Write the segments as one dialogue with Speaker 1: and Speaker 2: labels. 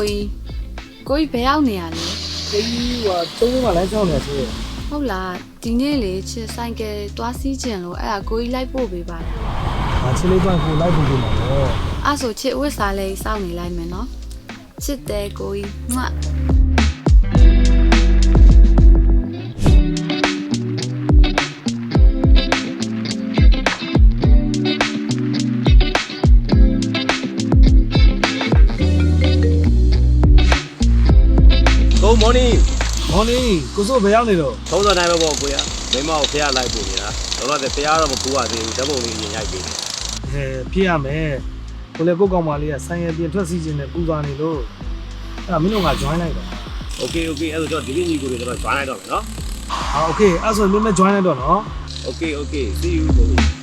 Speaker 1: ကြီးကိုကြီးဘယ်ရောက်နေရလဲ
Speaker 2: ကိုကြီးကသုံးလုံးမှလမ်းချောင်းနေဆိုရ
Speaker 1: ဟုတ်လားဒီနေ့လေချစ်ဆိုင်ကယ်သွားစီးကျင်လို့အဲ့ဒါကိုကြီးလိုက်ပို့ပေးပါလား။
Speaker 2: ငါချင်းလေးပိုင်းကိုလိုက်ပြီးပြီမှာတော့
Speaker 1: အဲ့ဆိုချစ်ဝစ်စားလေးစောင့်နေလိုက်မယ်နော်ချစ်တယ်ကိုကြီးမွတ်
Speaker 3: ကို Good
Speaker 2: morning ။ Morning ကိုစိုးဘယ်ရောက်နေတော့
Speaker 3: သုံးတော်တိုင်းပဲပေါ့ကိုရ။မိမကိုဖះလိုက်ပို့နေတာ။တော့လည်းဖះတော့မကူရသေးဘူး။ဓာတ်ပုံလေးရင်ရိုက်ပေးတယ်။
Speaker 2: အဲပြည့်ရမယ်။ကိုလည်းကိုကောင်မလေးကဆိုင်ရပြင်ထွက်စီခြင်းနဲ့ပူပါနေလို့အဲ့ဒါမင်းတို့က join လိုက်တော့။
Speaker 3: Okay okay အဲ့တော့ဒီနေ့ညီကိုတွေတော့ join လိုက်တော့မယ်နော်။
Speaker 2: ဟာ okay အဲ့ဆိုရင်မင်းမ join လိုက်တော့နော်။
Speaker 3: Okay okay see you ကို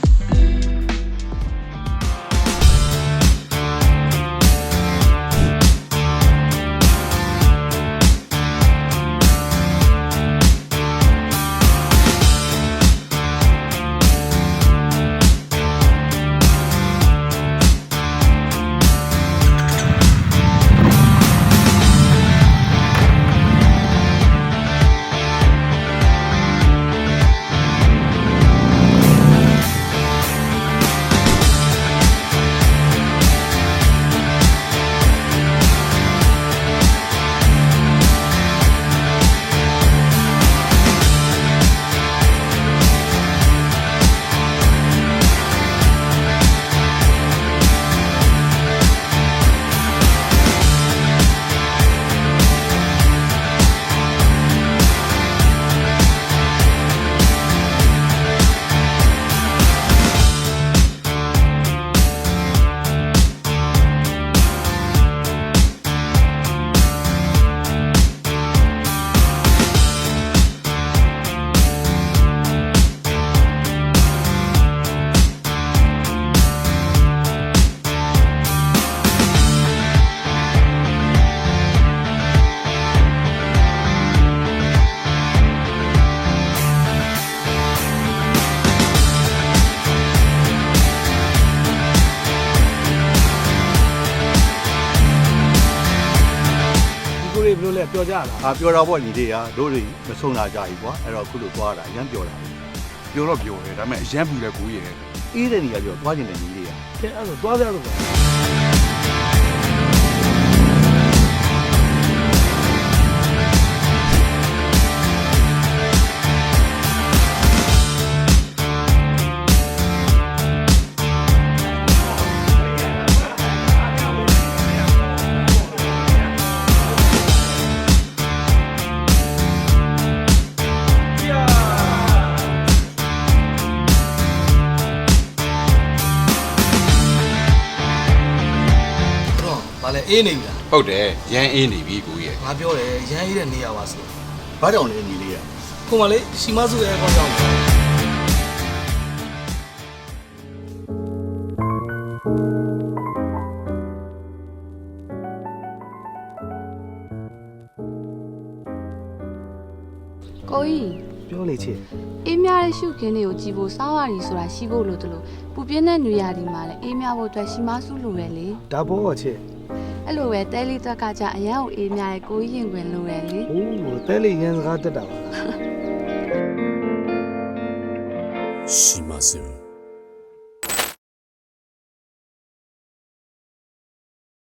Speaker 2: လေးဘယ်လိုလဲပြောကြလား။
Speaker 4: အာပြောတော့ပေါ့ညီလေးကတို့တွေမဆုံးလာကြဘူးကွာ။အဲ့တော့ခုလိုသွားတာအရင်ပြောတာ
Speaker 5: ပြောတော့ပြောတယ်ဒါပေမဲ့အရန်ပူတဲ့ကိုကြီးရယ်။
Speaker 4: အေးတဲ့နေရာပြောသွားခြင်းတဲ့ညီလေးက
Speaker 2: ကဲအဲ့ဆိုသွားကြတော့
Speaker 6: တော့ဗာလဲ အေးနေပြီလား
Speaker 5: ဟုတ်တယ်ရန်အေးနေပြီကိုကြီးရယ်
Speaker 6: ငါပြောတယ်ရမ်းအေးတဲ့နေရာပါဆို
Speaker 4: ဘာကြောင့်လဲညီလေးက
Speaker 6: ခုမှလေရှီမစုရဲ့အကောင့်ကြောင့်
Speaker 1: ကိုကြီး
Speaker 2: ပြောလေချစ်
Speaker 1: အေးမြတဲ့ရှုခင်းတွေကိုကြည်ဖို့စားရည်ဆိုတာရှိဖို့လို့တလို့ပူပြင်းတဲ့နွေရာသီမှာလည်းအေးမြဖို့အတွက်ရှိမစုလိုရလေ
Speaker 2: ဒါဘောချစ်
Speaker 1: အဲ့လိုပဲတဲလီတွက်ကကြအရန်ကိုအေးမြရဲကိုကြီးရင်ဝင်လို့ရလေ
Speaker 2: ဟိုးတဲလီရန်စကားတက်တာပါလား
Speaker 7: ရှိမစင်